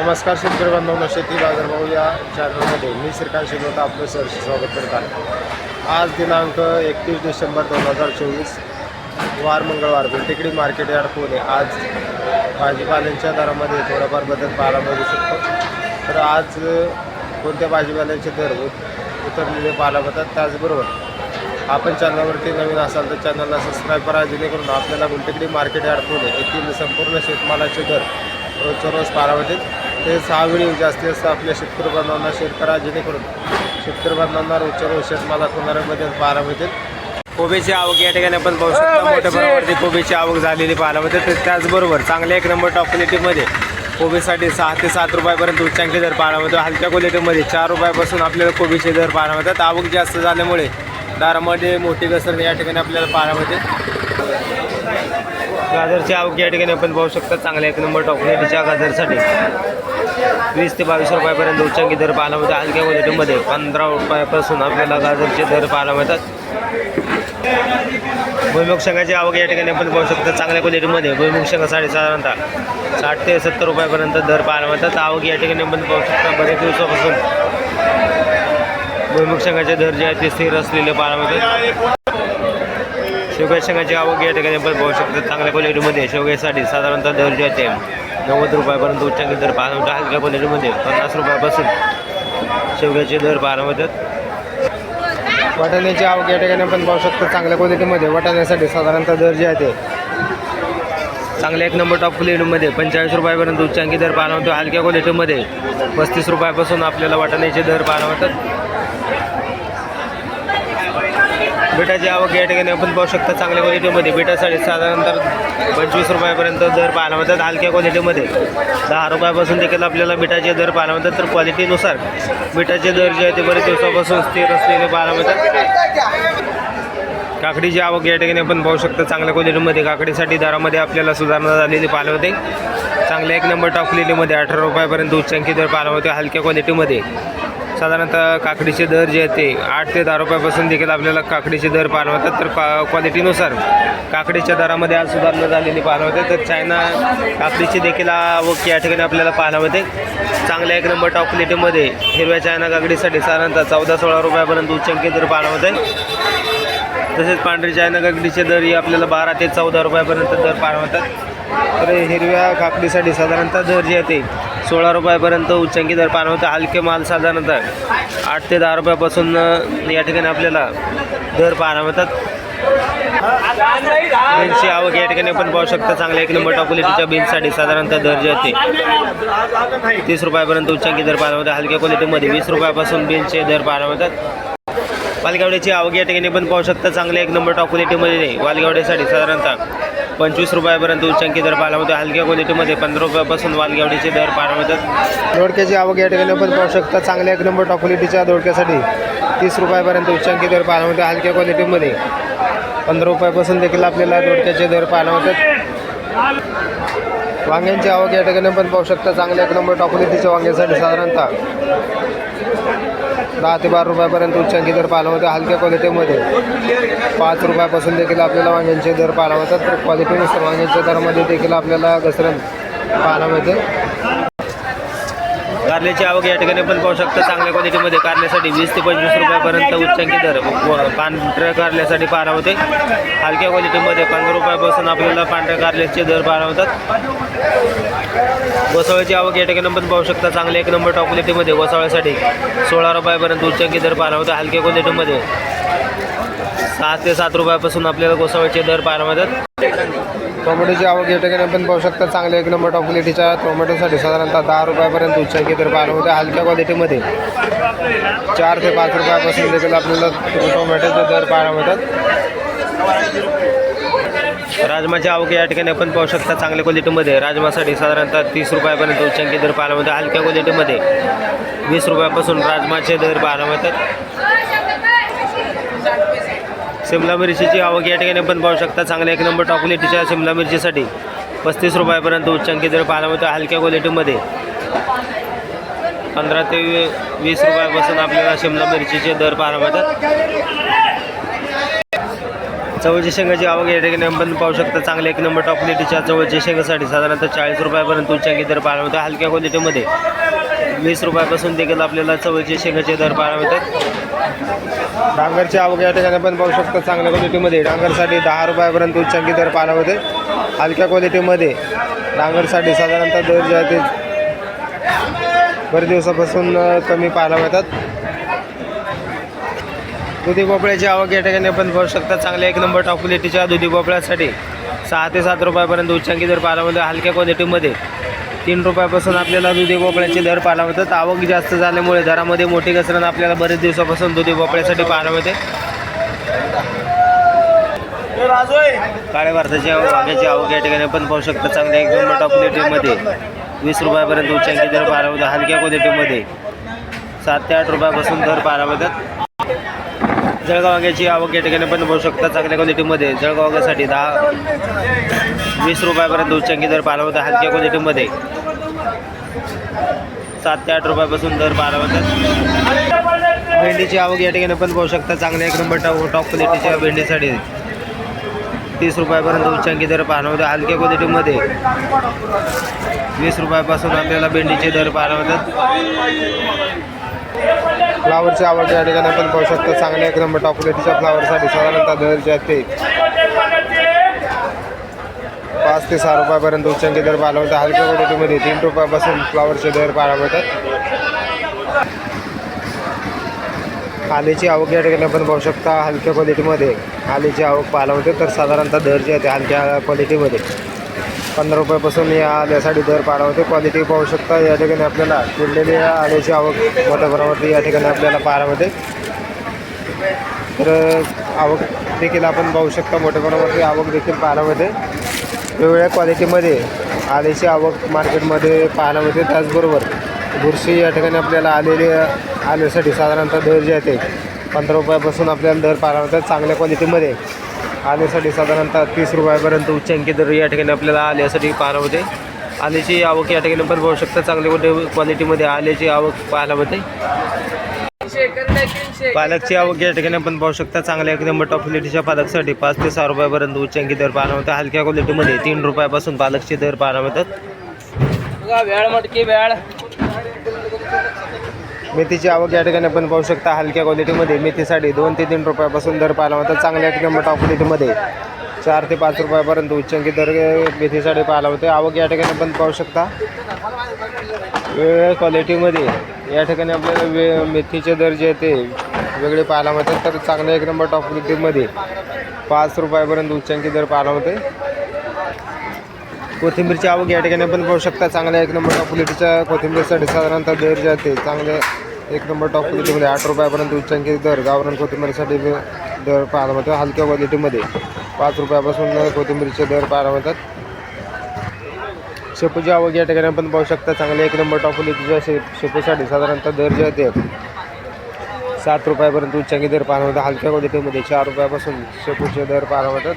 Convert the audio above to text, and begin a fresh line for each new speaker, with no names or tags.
नमस्कार शेतकरी बांधवांनो शेती बाजारभाव या चॅनलमध्ये मी श्रीकांत शिरोटा आपलं सहर्ष स्वागत करत आहे. आज दिनांक एकतीस डिसेंबर दोन हजार चोवीस वार मंगळवार गुलटेकडी मार्केट यार्ड पुणे आज भाजीपाल्यांच्या दरामध्ये थोडाफार बदल पाहायला मिळू शकतो. तर आज कोणत्या भाजीपाल्यांचे दर उतरलेले पाहायला मिळतात? त्याचबरोबर आपण चॅनलवरती नवीन असाल तर चॅनलला सबस्क्राईब करा जेणेकरून आपल्याला गुलटेकडी मार्केट यार्ड पुणे येथील संपूर्ण शेतमालाचे दर रोजच्या रोज पाहायला मिळतील तेच हा व्हिडिओ जास्तीत जास्त आपल्या शेतकरी बांधवांना शेअर करा जेणेकरून शेतकरी बांधवांना रोजच्या रोज शेतमालात होणारे बदल पाहायला मिळतील. कोबीची आवक या ठिकाणी आपण पाहू शकता. मोठ्या प्रमाणावरती कोबीची आवक झालेली पाहायला मिळते. तर त्याचबरोबर चांगल्या एक नंबर टॉप क्वालिटीमध्ये कोबीसाठी सहा ते सात रुपयापर्यंत उच्चांकी दर पाहायला मिळतो. हलक्या क्वालिटीमध्ये चार रुपयापासून आपल्याला कोबीचे दर पाहायला मिळतात. आवक जास्त झाल्यामुळे दारामध्ये मोठी घसरण या ठिकाणी आपल्याला पाहायला मिळते. गाजरची आवक या ठिकाणी आपण पाहू शकता. चांगल्या एक नंबर टॉप गाजरसाठी. वीस ते बावीस रुपयापर्यंत उच्चांकी दर पाहायला मिळतात. हलक्या क्वालिटीमध्ये पंधरा रुपयापासून आपल्याला गाजरचे दर पाहायला मिळतात. भुईमुग शेंगाची आवक या ठिकाणी आपण पाहू शकता. चांगल्या क्वालिटीमध्ये भुईमुग शेंगा साडेसाधारणतः साठ ते सत्तर रुपयापर्यंत दर पाहायला मिळतात. आवक या ठिकाणी आपण पाहू शकता. बरेच दिवसापासून भुईमुग शेंगाचे दर जे आहेत ते स्थिर असलेले पाहायला मिळतात. शेवग्या शेंगाची आवक या ठिकाणी पण पाहू शकतात चांगल्या क्वालिटीमध्ये शेवग्यासाठी साधारणतः दर जे आहे नव्वद रुपयापर्यंत उच्चांकी दर पाहायला हलक्या क्वालिटीमध्ये पन्नास रुपयापासून शेवग्याचे दर पाहायला मिळतात वाटाण्याची आवक या ठिकाणी पण पाहू शकतो. चांगल्या क्वालिटीमध्ये वाटाण्यासाठी साधारणतः दर जे आहे ते. चांगल्या एक नंबर टॉप क्वालिटीमध्ये पंचेचाळीस रुपयापर्यंत उच्चांकी दर पाहायला मिळतो हलक्या क्वालिटीमध्ये पस्तीस रुपयापासून आपल्याला वाटाण्याचे दर पाहायला मिळतात बिटाची आवक या ठिकाणी आपण पाहू शकता चांगल्या क्वालिटीमध्ये बिटासाठी साधारणतः पंचवीस रुपयापर्यंत दर पाहायला मिळतात. हलक्या क्वालिटीमध्ये दहा रुपयापासून देखील आपल्याला बिटाचे दर पाहायला मिळतात. तर क्वालिटीनुसार बिटाचे दर जे आहे ते बरेच दिवसापासून स्थिर असलेले पाहायला मिळतात. काकडीची आवक या ठिकाणी आपण पाहू शकता चांगल्या क्वालिटीमध्ये काकडीसाठी दरामध्ये आपल्याला सुधारणा झालेली पाहायला होते चांगल्या एक नंबर टॉप क्वालिटीमध्ये अठरा रुपयापर्यंत उच्चांकी दर पाहायला होते हलक्या क्वालिटीमध्ये साधारणतः काकडीचे दर जे आहेत ते आठ ते दहा रुपयापासून देखील आपल्याला काकडीचे दर पाहायला होतात तर का क्वालिटीनुसार काकडीच्या दरामध्ये आज सुधारणा झालेली पाहायला होते तर चायना काकडीची देखील आवक या ठिकाणी आपल्याला पाहायला होते चांगल्या एक नंबर टॉप क्वालिटीमध्ये हिरव्या चायना काकडीसाठी साधारणतः चौदा सोळा रुपयापर्यंत उच्चांकी दर पाहायला होते तसेच पांढरी चायना काकडीचे दर ही आपल्याला बारा ते चौदा रुपयापर्यंत दर पाहायला होतात तर हिरव्या काकडीसाठी साधारणतः दर जे आहे ते सोळा रुपयापर्यंत उच्चांकी दर पाहायला होता. हलके माल साधारणतः आठ ते दहा रुपयापासून या ठिकाणी आपल्याला दर पाहायला होतात. बीन्सची आवक या ठिकाणी आपण पाहू शकता. चांगल्या एक नंबर टॉप क्वालिटीच्या बीन्ससाठी साधारणतः दर जे आहे तीस रुपयापर्यंत उच्चांकी दर पाहायला मिळतात हलक्या क्वालिटीमध्ये वीस रुपयापासून बीन्सचे दर पाहायला होतात. वालगावड्याची आवक या ठिकाणी पण पाहू शकता. चांगल्या एक नंबर टॉप क्वालिटीमध्ये वालगावड्यासाठी साधारणतः पंचवीस रुपयापर्यंत उच्चांकी दर पाहायला मिळतो. हलक्या क्वालिटीमध्ये पंधरा रुपयापासून वालगावडीचे दर पाहायला मिळतात. दोडक्याची आवक या ठिकाणी पण पाहू शकता. चांगल्या एक नंबर टॉप क्वालिटीच्या दोडक्यासाठी तीस रुपयापर्यंत उच्चांकी दर पाहायला मिळतो. हलक्या क्वालिटीमध्ये पंधरा रुपयापासून देखील आपल्याला दोडक्याचे दर पाहायला मिळतात. वांग्यांची आवक या ठिकाणी पण पाहू शकता. चांगल्या एक नंबर टॉप क्वालिटीच्या वांग्यासाठी साधारणतः दहा ते बारा रुपयापर्यंत उच्चांकी दर पाहायला होते हलक्या क्वालिटीमध्ये पाच रुपयापासून देखील आपल्याला वांग्यांचे दर पाहायला होतात तर क्वालिटीनुसार वांग्यांच्या दरामध्ये देखील आपल्याला घसरण पाहायला मिळते. कारल्याची आवक या ठिकाणी पण पाहू शकता. चांगल्या क्वालिटीमध्ये कारल्यासाठी वीस ते पंचवीस रुपयापर्यंत उच्चांकी दर. व पांढऱ्या कारल्यासाठी पारा होते. हलक्या क्वालिटीमध्ये पंधरा रुपयापासून आपल्याला पांढऱ्या कारल्याचे दर पारा होतात. वसाळ्याची आवक या ठिकाणी पण पाहू शकता. चांगल्या एक नंबर टॉप क्वालिटीमध्ये गोसाळ्यासाठी सोळा रुपयापर्यंत उच्चांकी दर पारा होता हलक्या क्वालिटीमध्ये. सहा ते सात रुपयापासून आपल्याला गोसाळ्याचे दर पाहायला मिळतात टोमॅटोची आवक या ठिकाणी आपण पाहू शकता चांगल्या एक नंबर टॉप क्वालिटीच्या टोमॅटोसाठी साधारणतः दहा रुपयापर्यंत उच्चांकी दर पाहायला होते हलक्या क्वालिटीमध्ये चार ते पाच रुपयापासून देखील आपल्याला टोमॅटोचे दर पाहायला मिळतात. राजमाची आवक या ठिकाणी आपण पाहू शकता चांगल्या क्वालिटीमध्ये राजमासाठी साधारणतः तीस रुपयापर्यंत उच्चांकी दर पाहायला मिळतात. हलक्या क्वालिटीमध्ये वीस रुपयापासून राजमाचे दर पाहायला मिळतात. शिमला मिरचीची आवक या ठिकाणी पण पाहू शकता. चांगल्या एक नंबर टॉप क्वालिटीच्या शिमला मिरचीसाठी. पस्तीस रुपयापर्यंत उच्चांकी दर पाहायला मिळतो हलक्या क्वालिटीमध्ये पंधरा ते वीस रुपयापासून आपल्याला शिमला मिरचीचे दर पाहायला मिळतात. चवळची शेंगाची आवक या ठिकाणी पण पाहू शकता. चांगल्या एक नंबर टॉप क्वालिटीच्या चवळची शेंगासाठी साधारणतः चाळीस रुपयापर्यंत उच्चांकी दर पाहायला मिळतो हलक्या क्वालिटीमध्ये वीस रुपयापासून देखील आपल्याला चवळीचे शेंगाचे दर पाहायला मिळतात. डांगरची आवक या ठिकाणी पण पाहू शकता चांगल्या क्वालिटीमध्ये डांगरसाठी दहा रुपयापर्यंत उच्चांकी दर पाहायला होते हलक्या क्वालिटीमध्ये डांगरसाठी साधारणतः दर जे आहे ते बरेच दिवसापासून कमी पाहायला मिळतात. दुधी भोपळ्याची आवक या ठिकाणी आपण पाहू शकतात चांगल्या एक नंबर टॉप क्वालिटीच्या दुधी भोपळ्यासाठी सहा ते सात रुपयापर्यंत उच्चांकी दर पाहायला मिळतो. हलक्या क्वालिटीमध्ये तीन रुपयापासून आपल्याला दुधी भोपळ्याचे दर पाहायला मिळतात. आवक जास्त झाल्यामुळे दरामध्ये मोठी घसरण आपल्याला बरेच दिवसापासून दुधी भोपळ्यासाठी पाहायला मिळते. काळ्या भारताची आवक वांग्याची आवक या ठिकाणी आपण पाहू शकता. चांगल्या एक नंबर टॉप क्वालिटीमध्ये वीस रुपयापर्यंत उच्चांकी दर पाहायला मिळतो हलक्या क्वालिटीमध्ये सात ते आठ रुपयापासून दर पाहायला मिळतात. जळगाव वांग्याची आवक या ठिकाणी पण पाहू शकता. चांगल्या क्वालिटीमध्ये जळगाव वांग्यासाठी दहा वीस रुपयापर्यंत उच्चांकी दर पाहायला होता हलक्या क्वालिटीमध्ये सात ते आठ रुपयापासून दर पाहायला होतात भेंडीची आवक या ठिकाणी पण पाहू शकता. चांगल्या एक नंबर टॉप टॉप क्वालिटीच्या भेंडीसाठी तीस रुपयापर्यंत उच्चांकी दर पाहायला होता हलक्या क्वालिटीमध्ये वीस रुपयापासून आपल्याला भेंडीचे दर पाहायला होतात फ्लावरची आवड या ठिकाणी आपण पाहू शकतो चांगल्या एक नंबर टॉप क्वालिटीच्या फ्लावरसाठी साधारणतः दर जे आहे ते पाच ते सहा रुपयापर्यंत उच्चांकी दर पाहायला होता हलक्या क्वालिटीमध्ये तीन रुपयापासून फ्लावरचे दर पाहायला मिळतात आलेची आवक या ठिकाणी आपण पाहू शकता हलक्या क्वालिटीमध्ये आलेची आवक पाहायला मिळते तर साधारणतः दर जे आहे ते हलक्या क्वालिटीमध्ये पंधरा रुपयापासून या आल्यासाठी दर पाहायला होते क्वालिटी पाहू शकता. या ठिकाणी आपल्याला किडलेली आल्याची आवक मोठ्या प्रमाणावरती या ठिकाणी आपल्याला पाहायला मिळते. तर आवक देखील आपण पाहू शकता. मोठ्या प्रमाणावरती आवक देखील पाहायला मिळते. वेगवेगळ्या क्वालिटीमध्ये आल्याची आवक मार्केटमध्ये पाहायला मिळते. त्याचबरोबर बुरशी या ठिकाणी आपल्याला आलेली आल्यासाठी साधारणतः दर जे आहे ते पंधरा रुपयापासून आपल्याला दर पाहायला मिळतात. चांगल्या क्वालिटीमध्ये आल्यासाठी साधारणतः तीस रुपयापर्यंत उच्चांकी दर या ठिकाणी आपल्याला आल्यासाठी पाहायला होते. आल्याची आवक या ठिकाणी पण पाहू शकता. चांगली क्वालिटी क्वालिटीमध्ये आल्याची आवक पाहायला होते. पालकची आवक या ठिकाणी पण पाहू शकता. चांगल्या एक नंबर टॉप क्वालिटीच्या पालकसाठी पाच ते सहा रुपयापर्यंत उच्चांकी दर पाहायला होतं हलक्या क्वालिटीमध्ये तीन रुपयापासून पालकचे दर पाहायला मिळतात.
वेळ मटकी वेळ.
मेथीची आवक या ठिकाणी आपण पाहू शकता हलक्या क्वालिटीमध्ये मेथीसाठी दोन ते तीन रुपयापासून दर पाहायला होता चांगल्या ठिकाणी टॉप क्वालिटीमध्ये चार ते पाच रुपयापर्यंत उच्चांकी दर मेथीसाठी पाहायला होते आवक या ठिकाणी आपण पाहू शकता वेगवेगळ्या क्वालिटीमध्ये या ठिकाणी आपल्याला वे मेथीचे दर जे ते वेगळे पाहायला मिळतात. तर चांगल्या एक नंबर टॉप क्वालिटीमध्ये पाच रुपयापर्यंत उच्चांकी दर पाहायला होते कोथिंबीरची आवक या ठिकाणी पण पाहू शकता. चांगल्या एक नंबर टॉप क्वालिटीच्या कोथिंबीरसाठी साधारणतः दर जे आहे ते चांगले एक नंबर टॉप क्वालिटीमध्ये आठ रुपयापर्यंत उच्चांकी दर. गावरान कोथिंबीरसाठी दर पाहायला मिळतो हलक्या क्वालिटीमध्ये पाच रुपयापासून कोथिंबीरचे दर पाहायला मिळतात. शेपूची आवक या ठिकाणी आपण पाहू शकता. चांगल्या एक नंबर टॉप क्वालिटीच्या शे शेपूसाठी साधारणतः दर जे आहे सात रुपयापर्यंत उच्चांकी दर पाहायला मिळतात. हलक्या क्वालिटीमध्ये चार रुपयापासून शेपूचे दर पाहायला मिळतात.